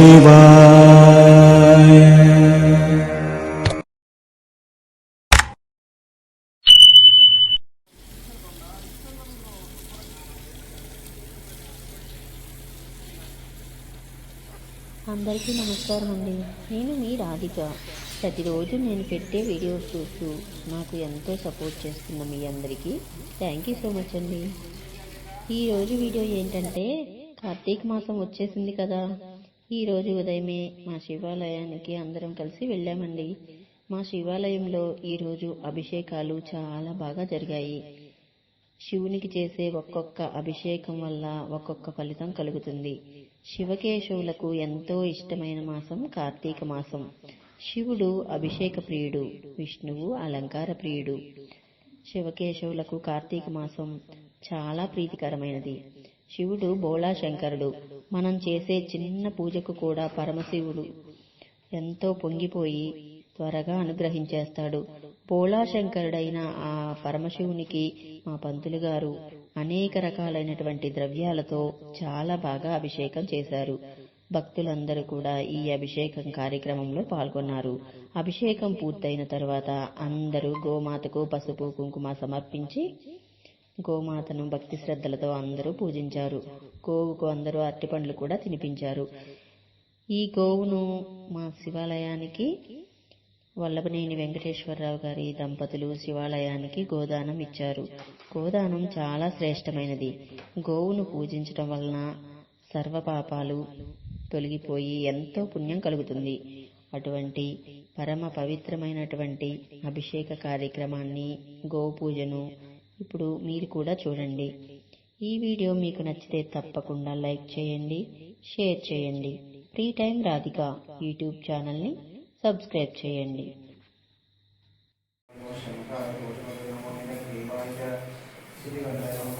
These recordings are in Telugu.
శివాయ అందరికీ నమస్కారం అండి నేను మీ రాధిక. ప్రతిరోజు నేను పెట్టే వీడియోస్ చూస్తూ నాకు ఎంతో సపోర్ట్ చేస్తున్న మీ అందరికీ థ్యాంక్ యూ సో మచ్ అండి. ఈరోజు వీడియో ఏంటంటే కార్తీక మాసం వచ్చేసింది కదా. ఈరోజు ఉదయమే మా శివాలయానికి అందరం కలిసి వెళ్ళామండి. మా శివాలయంలో ఈరోజు అభిషేకాలు చాలా బాగా జరిగాయి. శివునికి చేసే ఒక్కొక్క అభిషేకం వల్ల ఒక్కొక్క ఫలితం కలుగుతుంది. శివకేశవులకు ఎంతో ఇష్టమైన మాసం కార్తీక మాసం. శివుడు అభిషేక ప్రియుడు విష్ణువు అలంకార ప్రియుడు. శివకేశవులకు కార్తీక మాసం చాలా ప్రీతికరమైనది. శివుడు బోళాశంకరుడు. మనం చేసే చిన్న పూజకు కూడా పరమశివుడు ఎంతో పొంగిపోయి త్వరగా అనుగ్రహించేస్తాడు. బోళాశంకరుడైన ఆ పరమశివునికి మా పంతులు గారు అనేక రకాలైనటువంటి ద్రవ్యాలతో చాలా బాగా అభిషేకం చేశారు. భక్తులందరూ కూడా ఈ అభిషేకం కార్యక్రమంలో పాల్గొన్నారు. అభిషేకం పూర్తయిన తర్వాత అందరూ గోమాతకు పసుపు కుంకుమ సమర్పించి గోమాతను భక్తి శ్రద్ధలతో అందరూ పూజించారు. గోవుకు అందరూ అరటిపండ్లు కూడా తినిపించారు. ఈ గోవును మా శివాలయానికి వల్లభనేని వెంకటేశ్వరరావు గారి దంపతులు శివాలయానికి గోదానం ఇచ్చారు. గోదానం చాలా శ్రేష్టమైనది. గోవును పూజించటం వలన సర్వపాపాలు తొలగిపోయి ఎంతో పుణ్యం కలుగుతుంది. అటువంటి పరమ పవిత్రమైనటువంటి అభిషేక కార్యక్రమాన్ని గో పూజను ఇప్పుడు మీరు కూడా చూడండి ఈ వీడియో మీకు నచ్చితే తప్పకుండా లైక్ చేయండి షేర్ చేయండి ఫ్రీ టైం రాధిక యూట్యూబ్ ఛానల్ని సబ్స్క్రైబ్ చేయండి శివ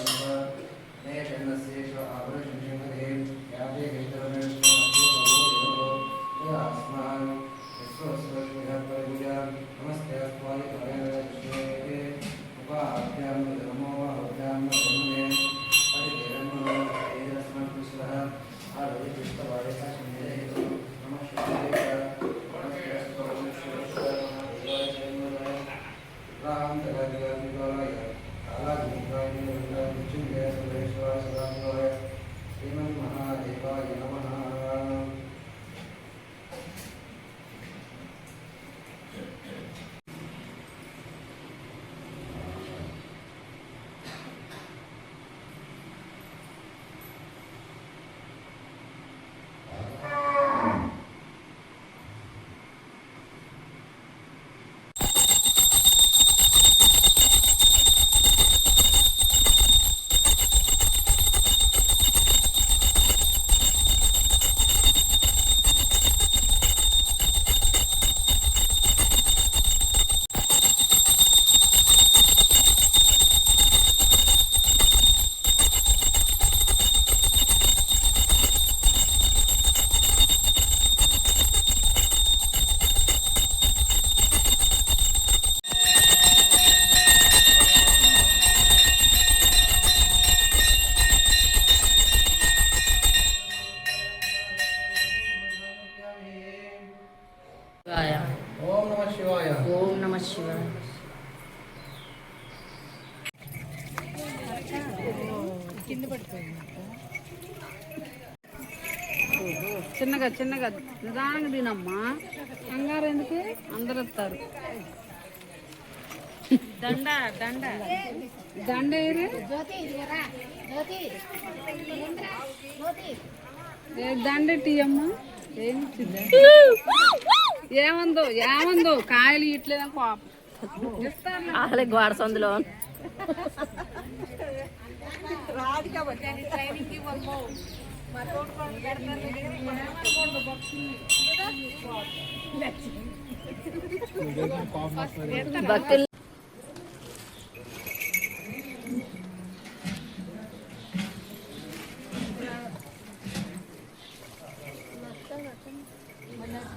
చిన్నగా చిన్నగా నిదానంగా తినమ్మా. కంగారు ఎందుకు? అందరు వస్తారు. దండ దండ. దండ దండ టీ అమ్మా? ఏమి చిన్న ఏమందో ఏమందో? కాయలు ఇట్లేదని పాపం? అసలు గోడ సందులో. భక్తులు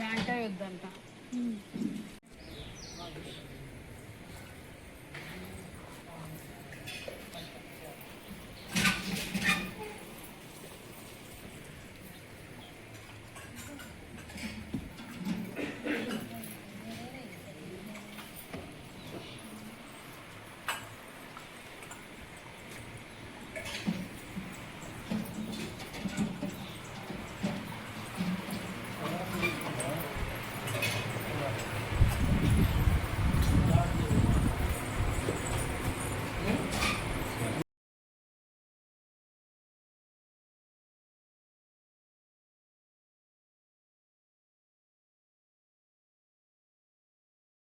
జాంకాయ అయ్యొద్దంట